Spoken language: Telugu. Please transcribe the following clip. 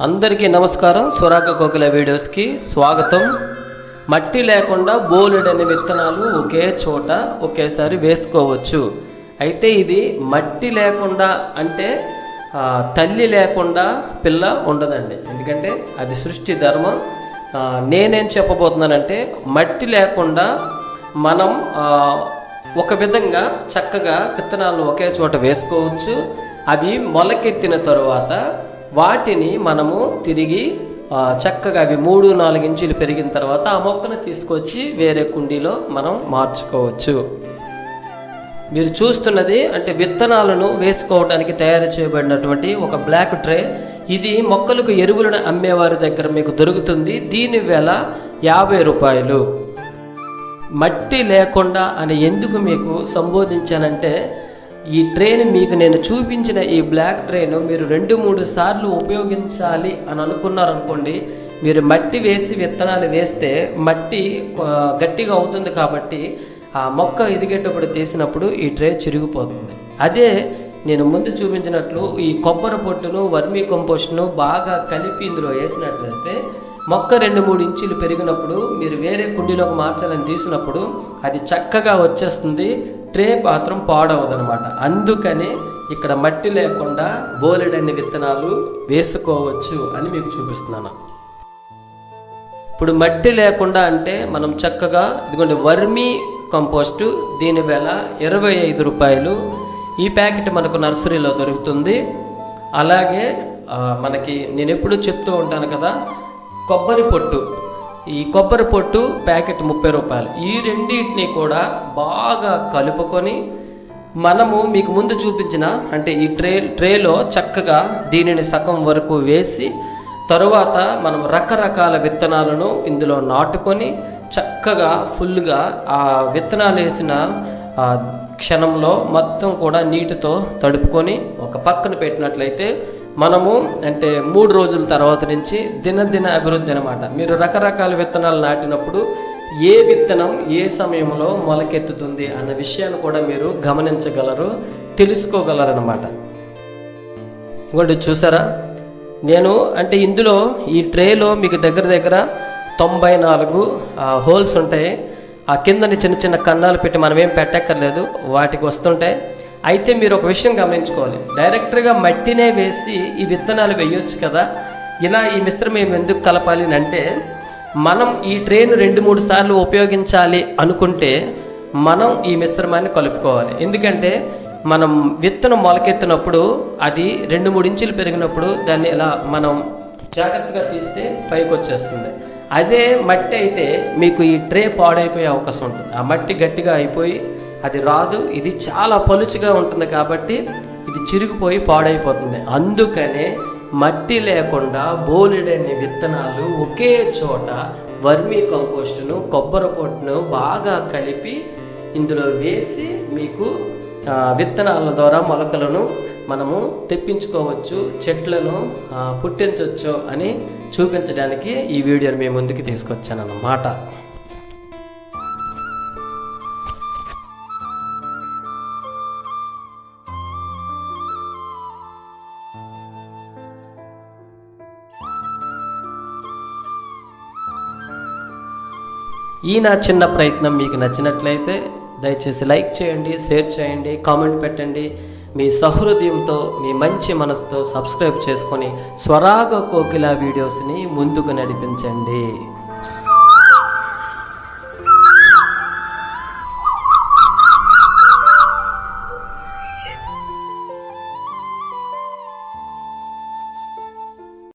అందరికీ నమస్కారం. సురాక కోకిల వీడియోస్కి స్వాగతం. మట్టి లేకుండా బోలెడని విత్తనాలు ఒకే చోట ఒకేసారి వేసుకోవచ్చు. అయితే ఇది మట్టి లేకుండా అంటే తల్లి లేకుండా పిల్ల ఉండదండి. ఎందుకంటే అది సృష్టి ధర్మం. నేనేం చెప్పబోతున్నానంటే మట్టి లేకుండా మనం ఒక విధంగా చక్కగా విత్తనాలను ఒకే చోట వేసుకోవచ్చు. అవి మొలకెత్తిన తరువాత వాటిని మనము తిరిగి చక్కగా అవి మూడు నాలుగు ఇంచులు పెరిగిన తర్వాత ఆ మొక్కను తీసుకొచ్చి వేరే కుండీలో మనం మార్చుకోవచ్చు. మీరు చూస్తున్నది అంటే విత్తనాలను వేసుకోవడానికి తయారు చేయబడినటువంటి ఒక బ్లాక్ ట్రే. ఇది మొక్కలకు ఎరువులను అమ్మేవారి దగ్గర మీకు దొరుకుతుంది. దీని వేల యాభై రూపాయలు. మట్టి లేకుండా అని ఎందుకు మీకు సంబోధించానంటే ఈ ట్రైన్ మీకు నేను చూపించిన ఈ బ్లాక్ ట్రైన్ మీరు రెండు మూడు సార్లు ఉపయోగించాలి అని అనుకున్నారనుకోండి మీరు మట్టి వేసి విత్తనాలు వేస్తే మట్టి గట్టిగా అవుతుంది కాబట్టి ఆ మొక్క ఎదిగేటప్పుడు తీసినప్పుడు ఈ ట్రే చిరిగిపోతుంది. అదే నేను ముందు చూపించినట్లు ఈ కొబ్బరి పొట్టును వర్మీ కంపోస్ట్ను బాగా కలిపి ఇందులో వేసినట్లయితే మొక్క రెండు మూడు ఇంచులు పెరిగినప్పుడు మీరు వేరే కుండీలోకి మార్చాలని తీసినప్పుడు అది చక్కగా వచ్చేస్తుంది. ట్రే పాత్రం పాడవదనమాట. అందుకని ఇక్కడ మట్టి లేకుండా బోలెడన్ని విత్తనాలు వేసుకోవచ్చు అని మీకు చూపిస్తున్నాను. ఇప్పుడు మట్టి లేకుండా అంటే మనం చక్కగా ఇదిగోండి వర్మీ కంపోస్టు దీని వేల ఇరవై ఐదు రూపాయలు. ఈ ప్యాకెట్ మనకు నర్సరీలో దొరుకుతుంది. అలాగే మనకి నేను ఎప్పుడు చెప్తూ ఉంటాను కదా కొబ్బరి పొట్టు. ఈ కొబ్బరి పొట్టు ప్యాకెట్ ముప్పై రూపాయలు. ఈ రెండింటిని కూడా బాగా కలుపుకొని మనము మీకు ముందు చూపించిన అంటే ఈ ట్రే ట్రేలో చక్కగా దీనిని సగం వరకు వేసి తరువాత మనం రకరకాల విత్తనాలను ఇందులో నాటుకొని చక్కగా ఫుల్గా ఆ విత్తనాలు వేసిన క్షణంలో మొత్తం కూడా నీటితో తడుపుకొని ఒక పక్కన పెట్టినట్లయితే మనము అంటే మూడు రోజుల తర్వాత నుంచి దినదిన అభివృద్ధి అనమాట మీరు రకరకాల విత్తనాలు నాటినప్పుడు ఏ విత్తనం ఏ సమయంలో మొలకెత్తుతుంది అన్న విషయాన్ని కూడా మీరు గమనించగలరు తెలుసుకోగలరన్నమాట. ఇంకోటి చూసారా? నేను అంటే ఇందులో ఈ ట్రేలో మీకు దగ్గర దగ్గర తొంభై నాలుగు హోల్స్ ఉంటాయి. ఆ కిందని చిన్న చిన్న కన్నాలు పెట్టి మనం ఏం పెట్టక్కర్లేదు. వాటికి వస్తుంటాయి. అయితే మీరు ఒక విషయం గమనించుకోవాలి. డైరెక్ట్గా మట్టినే వేసి ఈ విత్తనాలు వేయొచ్చు కదా. ఇలా ఈ మిశ్రమం ఎందుకు కలపాలి అని అంటే మనం ఈ ట్రైన్ రెండు మూడు సార్లు ఉపయోగించాలి అనుకుంటే మనం ఈ మిశ్రమాన్ని కలుపుకోవాలి. ఎందుకంటే మనం విత్తనం మొలకెత్తినప్పుడు అది రెండు మూడు ఇంచులు పెరిగినప్పుడు దాన్ని ఇలా మనం జాగ్రత్తగా తీస్తే పైకి వచ్చేస్తుంది. అదే మట్టి అయితే మీకు ఈ ట్రే పాడైపోయే అవకాశం ఉంటుంది. ఆ మట్టి గట్టిగా అయిపోయి అది రాదు ఇది చాలా పలుచుగా ఉంటుంది కాబట్టి ఇది చిరిగిపోయి పాడైపోతుంది. అందుకనే మట్టి లేకుండా బోలెడన్ని విత్తనాలు ఒకే చోట వర్మీ కంపోస్టును కొబ్బరి పొట్టును బాగా కలిపి ఇందులో వేసి మీకు విత్తనాల ద్వారా మొలకలను మనము తెప్పించుకోవచ్చు చెట్లను పుట్టించవచ్చు అని చూపించడానికి ఈ వీడియోని మీ ముందుకు తీసుకొచ్చాను అన్నమాట ఈ నా చిన్న ప్రయత్నం మీకు నచ్చినట్లయితే దయచేసి లైక్ చేయండి షేర్ చేయండి కామెంట్ పెట్టండి. మీ సహృదయంతో మీ మంచి మనసుతో సబ్స్క్రైబ్ చేసుకొని స్వరాగ కోకిల వీడియోస్ని ముందుకు నడిపించండి.